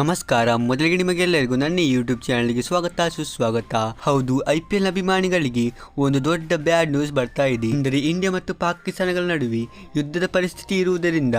ನಮಸ್ಕಾರ, ಮೊದಲಿಗೆ ನಿಮಗೆಲ್ಲರಿಗೂ ನನ್ನ ಯೂಟ್ಯೂಬ್ ಚಾನಲ್ಗೆ ಸ್ವಾಗತ, ಸುಸ್ವಾಗತ. ಹೌದು ಐ ಪಿ ಎಲ್ ಅಭಿಮಾನಿಗಳಿಗೆ ಒಂದು ದೊಡ್ಡ ಬ್ಯಾಡ್ ನ್ಯೂಸ್ ಬರ್ತಾ ಇದೆ. ಅಂದರೆ ಇಂಡಿಯಾ ಮತ್ತು ಪಾಕಿಸ್ತಾನಗಳ ನಡುವೆ ಯುದ್ಧದ ಪರಿಸ್ಥಿತಿ ಇರುವುದರಿಂದ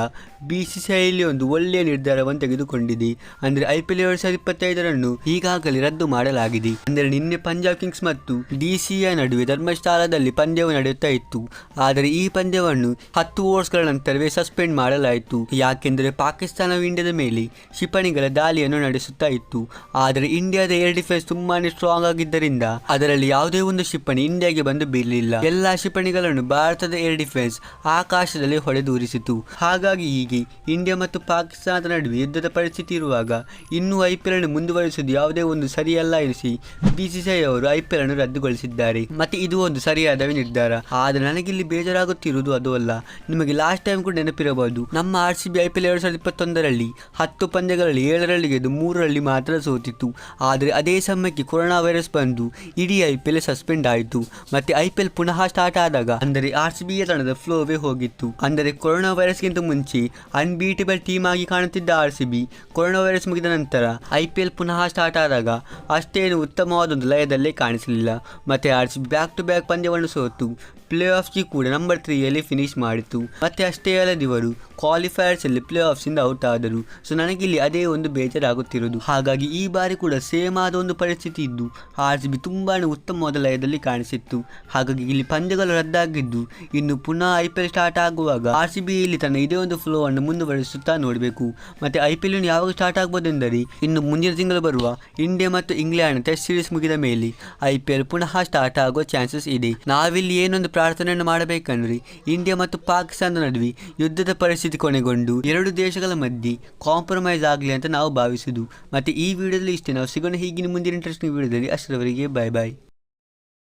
ಬಿ ಸಿ ಸಿ ಒಂದು ಒಳ್ಳೆಯ ನಿರ್ಧಾರವನ್ನು ತೆಗೆದುಕೊಂಡಿದೆ. ಅಂದರೆ ಐ ಪಿ ಎಲ್ ಎರಡು ಸಾವಿರದ ಇಪ್ಪತ್ತೈದರನ್ನು ಈಗಾಗಲೇ ರದ್ದು ಮಾಡಲಾಗಿದೆ. ಅಂದರೆ ನಿನ್ನೆ ಪಂಜಾಬ್ ಕಿಂಗ್ಸ್ ಮತ್ತು ಡಿ ಸಿಯ ನಡುವೆ ಧರ್ಮಸ್ಥಳದಲ್ಲಿ ಪಂದ್ಯವು ನಡೆಯುತ್ತಾ ಇತ್ತು. ಆದರೆ ಈ ಪಂದ್ಯವನ್ನು ಹತ್ತು ಓವರ್ಸ್ಗಳ ನಂತರವೇ ಸಸ್ಪೆಂಡ್ ಮಾಡಲಾಯಿತು. ಯಾಕೆಂದರೆ ಪಾಕಿಸ್ತಾನವು ಇಂಡಿಯಾದ ಮೇಲೆ ಕ್ಷಿಪಣಿಗಳ ದಾಳಿಯನ್ನು ನಡೆಸುತ್ತಾ ಇತ್ತು. ಆದರೆ ಇಂಡಿಯಾದ ಏರ್ ಡಿಫೆನ್ಸ್ ತುಂಬಾನೇ ಸ್ಟ್ರಾಂಗ್ ಆಗಿದ್ದರಿಂದ ಅದರಲ್ಲಿ ಯಾವುದೇ ಒಂದು ಕ್ಷಿಪಣಿ ಇಂಡಿಯಾಗೆ ಬಂದು ಬೀಳಲಿಲ್ಲ ಎಲ್ಲಾ ಕ್ಷಿಪಣಿಗಳನ್ನು ಭಾರತದ ಏರ್ ಡಿಫೆನ್ಸ್ ಆಕಾಶದಲ್ಲಿ ಹೊಡೆದೂರಿಸಿತು. ಹಾಗಾಗಿ ಹೀಗೆ ಇಂಡಿಯಾ ಮತ್ತು ಪಾಕಿಸ್ತಾನದ ನಡುವೆ ಯುದ್ಧದ ಪರಿಸ್ಥಿತಿ ಇರುವಾಗ ಇನ್ನೂ ಐ ಅನ್ನು ಮುಂದುವರಿಸುವುದು ಯಾವುದೇ ಒಂದು ಸರಿಯಲ್ಲ ಎನಿಸಿ ಬಿಸಿಸಿಐ ಅವರು ಐ ಅನ್ನು ರದ್ದುಗೊಳಿಸಿದ್ದಾರೆ. ಮತ್ತೆ ಇದು ಒಂದು ಸರಿಯಾದ ನಿರ್ಧಾರ. ಆದರೆ ನನಗಿಲ್ಲಿ ಬೇಜಾರಾಗುತ್ತಿರುವುದು ಅದು ಅಲ್ಲ. ನಿಮಗೆ ಲಾಸ್ಟ್ ಟೈಮ್ ಕೂಡ ನೆನಪಿರಬಹುದು. ನಮ್ಮ R C B I P ಎರಡ್ ಸಾವಿರದ ಇಪ್ಪತ್ತೊಂದರಲ್ಲಿ ಹತ್ತು ಪಂದ್ಯಗಳಲ್ಲಿ ಏಳರಲ್ಲಿ ಗೆದ್ದು ಮೂರರಲ್ಲಿ ಮಾತ್ರ ಸೋತಿತ್ತು. ಆದರೆ ಅದೇ ಸಮಯಕ್ಕೆ ಕೊರೋನಾ ವೈರಸ್ ಬಂದು ಇಡೀ ಐ ಪಿ ಎಲ್ ಸಸ್ಪೆಂಡ್ ಆಯಿತು. ಮತ್ತೆ ಐ ಪಿ ಎಲ್ ಪುನಃ ಸ್ಟಾರ್ಟ್ ಆದಾಗ ಅಂದರೆ ಆರ್ ಸಿ ಬಿಯ ತಂಡದ ಫ್ಲೋವೇ ಹೋಗಿತ್ತು. ಅಂದರೆ ಕೊರೋನಾ ವೈರಸ್ಗಿಂತ ಮುಂಚೆ ಅನ್ಬೀಟಬಲ್ ಟೀಮ್ ಆಗಿ ಕಾಣುತ್ತಿದ್ದ R C B corona virus ಮುಗಿದ ನಂತರ ಐ ಪಿ ಎಲ್ ಪುನಃ ಸ್ಟಾರ್ಟ್ ಆದಾಗ ಅಷ್ಟೇನು ಉತ್ತಮವಾದ ಒಂದು ಲಯದಲ್ಲೇ ಕಾಣಿಸಲಿಲ್ಲ. ಮತ್ತೆ R C B back to back ಪಂದ್ಯವನ್ನು ಸೋತು. ಪ್ಲೇ ಆಫ್ಸ್ಗೆ ಕೂಡ ನಂಬರ್ ತ್ರೀಯಲ್ಲಿ ಫಿನಿಶ್ ಮಾಡಿತು ಮತ್ತೆ ಅಷ್ಟೇ ಅಲ್ಲದೆ ಇವರು ಕ್ವಾಲಿಫೈಯರ್ಸ್ ಅಲ್ಲಿ ಪ್ಲೇ ಆಫ್ಸ್ ಇಂದ ಔಟ್ ಆದರು ಸೊ ನನಗಿಲ್ಲಿ ಅದೇ ಒಂದು ಬೇಜಾರಾಗುತ್ತಿರುವುದು. ಹಾಗಾಗಿ ಈ ಬಾರಿ ಕೂಡ ಸೇಮ್ ಆದ ಒಂದು ಪರಿಸ್ಥಿತಿ ಇದ್ದು ಆರ್ ಸಿ ಬಿ ತುಂಬಾ ಉತ್ತಮವಾದ ಲಯದಲ್ಲಿ ಕಾಣಿಸಿತ್ತು. ಹಾಗಾಗಿ ಇಲ್ಲಿ ಪಂದ್ಯಗಳು ರದ್ದಾಗಿದ್ದು, ಇನ್ನು ಪುನಃ ಐ ಪಿ ಎಲ್ ಸ್ಟಾರ್ಟ್ ಆಗುವಾಗ ಆರ್ ಸಿ ಬಿ ಇಲ್ಲಿ ತನ್ನ ಇದೇ ಒಂದು ಫ್ಲೋ ಅನ್ನು ಮುಂದುವರಿಸುತ್ತಾ ನೋಡಬೇಕು. ಮತ್ತೆ ಐ ಪಿ ಎಲ್ ಯಾವಾಗ ಸ್ಟಾರ್ಟ್ ಆಗ್ಬೋದೆಂದರೆ, ಇನ್ನು ಮುಂದಿನ ತಿಂಗಳು ಬರುವ ಇಂಡಿಯಾ ಮತ್ತು ಇಂಗ್ಲೆಂಡ್ ಟೆಸ್ಟ್ ಸೀರೀಸ್ ಮುಗಿದ ಮೇಲೆ ಐ ಪಿ ಎಲ್ ಪುನಃ ಸ್ಟಾರ್ಟ್ ಆಗುವ ಚಾನ್ಸಸ್ ಇದೆ. ನಾವಿಲ್ಲಿ ಏನೊಂದು ಪ್ರಾರ್ಥನೆಯನ್ನು ಮಾಡಬೇಕಂದ್ರೆ ಇಂಡಿಯಾ ಮತ್ತು ಪಾಕಿಸ್ತಾನದ ನಡುವೆ ಯುದ್ಧದ ಪರಿಸ್ಥಿತಿ ಕೊನೆಗೊಂಡು ಎರಡು ದೇಶಗಳ ಮಧ್ಯೆ ಕಾಂಪ್ರಮೈಸ್ ಆಗಲಿ ಅಂತ ನಾವು ಭಾವಿಸುವುದು ಮತ್ತು ಈ ವಿಡಿಯೋದಲ್ಲಿ ಇಷ್ಟೇ. ನಾವು ಸಿಗೋಣ ಹೀಗಿನ ಮುಂದಿನ ಇಂಟ್ರೆಸ್ಟಿಂಗ್ ವಿಡಿಯೋದಲ್ಲಿ ಅಷ್ಟರವರೆಗೆ ಬಾಯ್ ಬಾಯ್